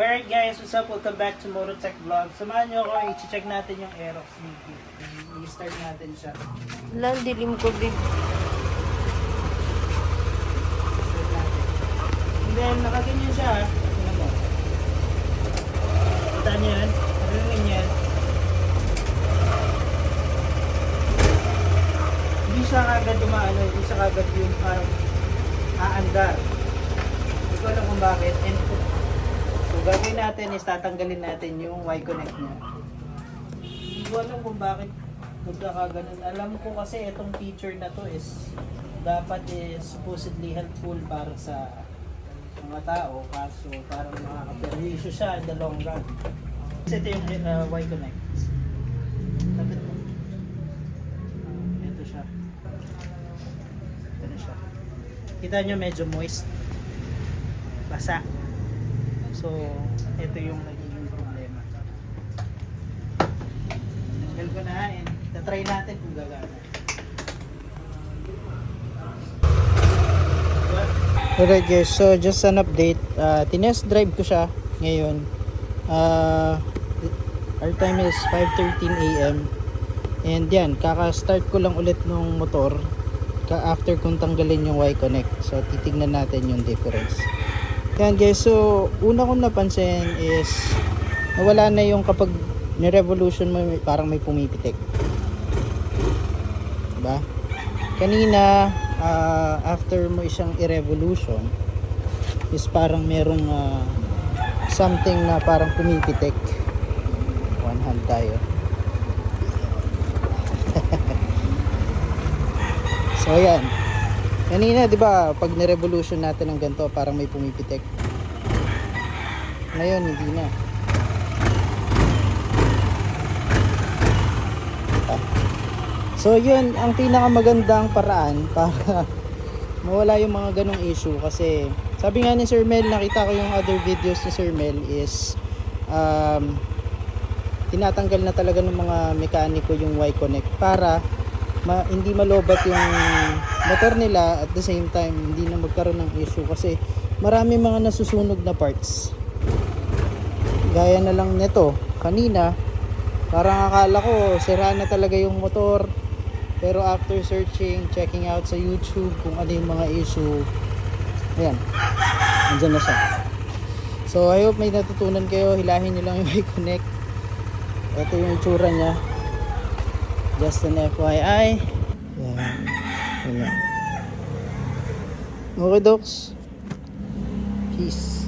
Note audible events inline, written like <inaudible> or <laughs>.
Alright guys, what's up? Welcome back to Mototech Vlog. Samahan nyo ako, i-check natin yung Aerox Niki. I-start natin siya. Wala, ang dilim ko, babe. Start natin. And then, nakaganyan siya. Tingnan mo. Kita niyo yan? Narinig yan? Hindi siya kagad umaano, hindi siya kagad yung parang aandar. Hindi ko alam kung bakit. And gagawin natin is tatanggalin natin yung Y-connect niya. Hindi ko alam kung bakit nagkakaganon. Alam ko kasi itong feature na to is dapat is supposedly helpful para sa mga tao kaso parang makakaperwisyo siya in the long run. Kasi ito yung uh, Y-connect. Ah, ito siya. Ito. Kita nyo medyo moist. Basa. So, ito yung nagiging problema. Tanggal ko na and tatry natin kung gagana. Alright guys, so just an update. Uh, tinest drive ko siya ngayon. Uh, our time is 5.13 a.m. And yan, kaka-start ko lang ulit nung motor ka after kong tanggalin yung Y-connect. So titignan natin yung difference. Yan guys, so una kong napansin is nawala na yung kapag ni-revolution mo parang may pumipitik. Diba? Kanina, ah, after mo isang i-revolution is parang merong ah, something na parang pumipitik. One hand tayo. <laughs> so yan. Kanina, 'di ba, pag ni-revolution natin ng ganito, parang may pumipitik. Ngayon, hindi na. So, yun, ang pinakamagandang paraan para <laughs> mawala yung mga ganong issue kasi sabi nga ni Sir Mel, nakita ko yung other videos ni Sir Mel is um, tinatanggal na talaga ng mga mekaniko yung Y-connect para ma- hindi malobat yung motor nila at the same time hindi na magkaroon ng issue kasi marami mga nasusunog na parts. Gaya na lang nito kanina parang akala ko sira na talaga yung motor. Pero after searching checking out sa youtube kung ano yung mga issue ayan andyan na siya. So I hope may natutunan kayo hilahin nyo lang yung <laughs> i-connect ito yung itsura niya Just an FYI. Yan. Yan. Okay, docs. Peace.